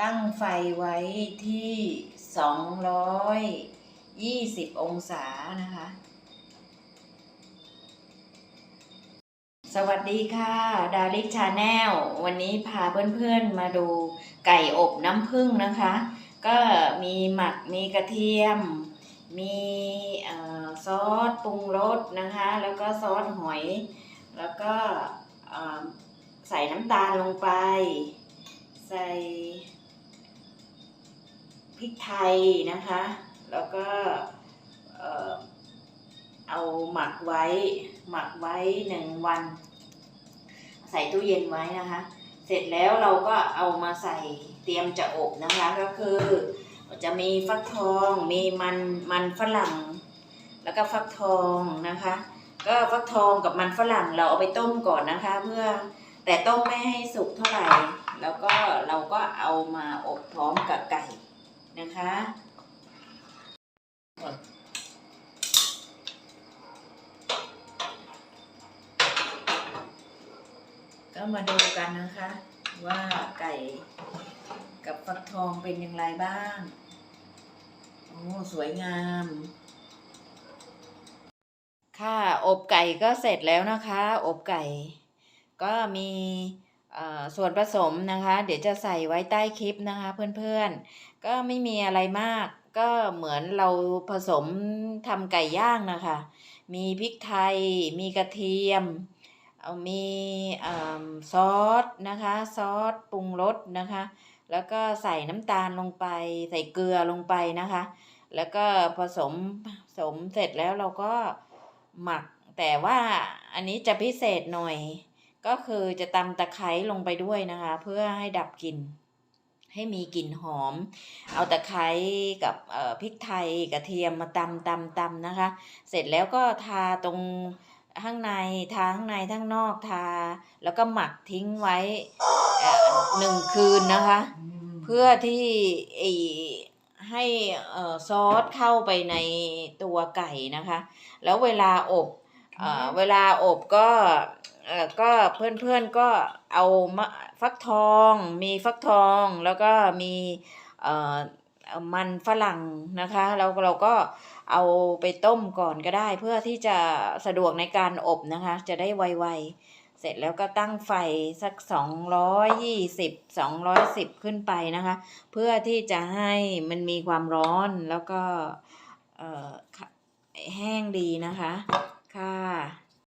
ตั้งไฟไว้ที่ 220 องศานะคะ สวัสดีค่ะดาริกชาแนลวันนี้พาเพื่อนๆมาดูไก่อบน้ำผึ้งนะคะ ก็มีหมักมีกระเทียม มีซอสปรุงรสนะคะ แล้วก็ซอสหอย แล้วก็ใส่น้ำตาลลงไปใส่ ริกไทยนะคะ แล้วก็เอาหมักไว้ หมักไว้หนึ่งวัน ใส่ตู้เย็นไว้นะคะ เสร็จแล้วเราก็เอามาใส่เตรียมจะอบนะคะ ก็คือจะมีฟักทอง มีมันมันฝรั่ง แล้วก็ฟักทองนะคะ ก็ฟักทองกับมันฝรั่งเราเอาไปต้มก่อนนะคะ เพื่อแต่ต้มไม่ให้สุกเท่าไหร่ แล้วก็เราก็เอามาอบพร้อมกับไก่ นะคะก็มาดูกันนะคะ ว่าไก่กับฟักทองเป็นอย่างไรบ้าง โอ้ สวยงาม ค่ะ อบไก่ก็เสร็จแล้วนะคะ อบไก่ ก็มี ส่วนผสมนะคะ เดี๋ยวจะใส่ไว้ใต้คลิปนะคะเพื่อนๆ ก็ไม่มีอะไรมาก ก็เหมือนเราผสมทำไก่ย่างนะคะ มีพริกไทย มีกระเทียม มีอซอสนะคะ ซอสปรุงรสนะคะ แล้วก็ใส่น้ำตาลลงไป ใส่เกลือลงไปนะคะ แล้วก็ผสมผสมเสร็จแล้วเราก็หมัก แต่ว่าอันนี้จะพิเศษหน่อย ก็คือจะตำตะไคร้ลงไปด้วยนะคะ เพื่อให้ดับกลิ่นให้มีกลิ่นหอม เอาตะไคร้กับพริกไทยกระเทียมมาตำตำตำนะคะ เสร็จแล้วก็ทาตรงข้างในทาข้างในทั้งนอกทา แล้วก็หมักทิ้งไว้หนึ่งคืนนะคะ เพื่อที่ไอให้ซอสเข้าไปในตัวไก่นะคะ แล้วเวลาอบ เอ่อเวลาอบก็เอ่อก็เพื่อนๆก็เอามะฟักทอง มีฟักทองแล้วก็มีเอ่อมันฝรั่งนะคะแล้วเราก็เอาไปต้มก่อนก็ได้ เพื่อที่จะสะดวกในการอบนะคะ จะได้ไวๆเสร็จแล้วก็ตั้งไฟสักสองร้อยยี่สิบสองร้อยสิบขึ้นไปนะคะ เพื่อที่จะให้มันมีความร้อนแล้วก็เอ่อแห้งดีนะคะ ค่ะ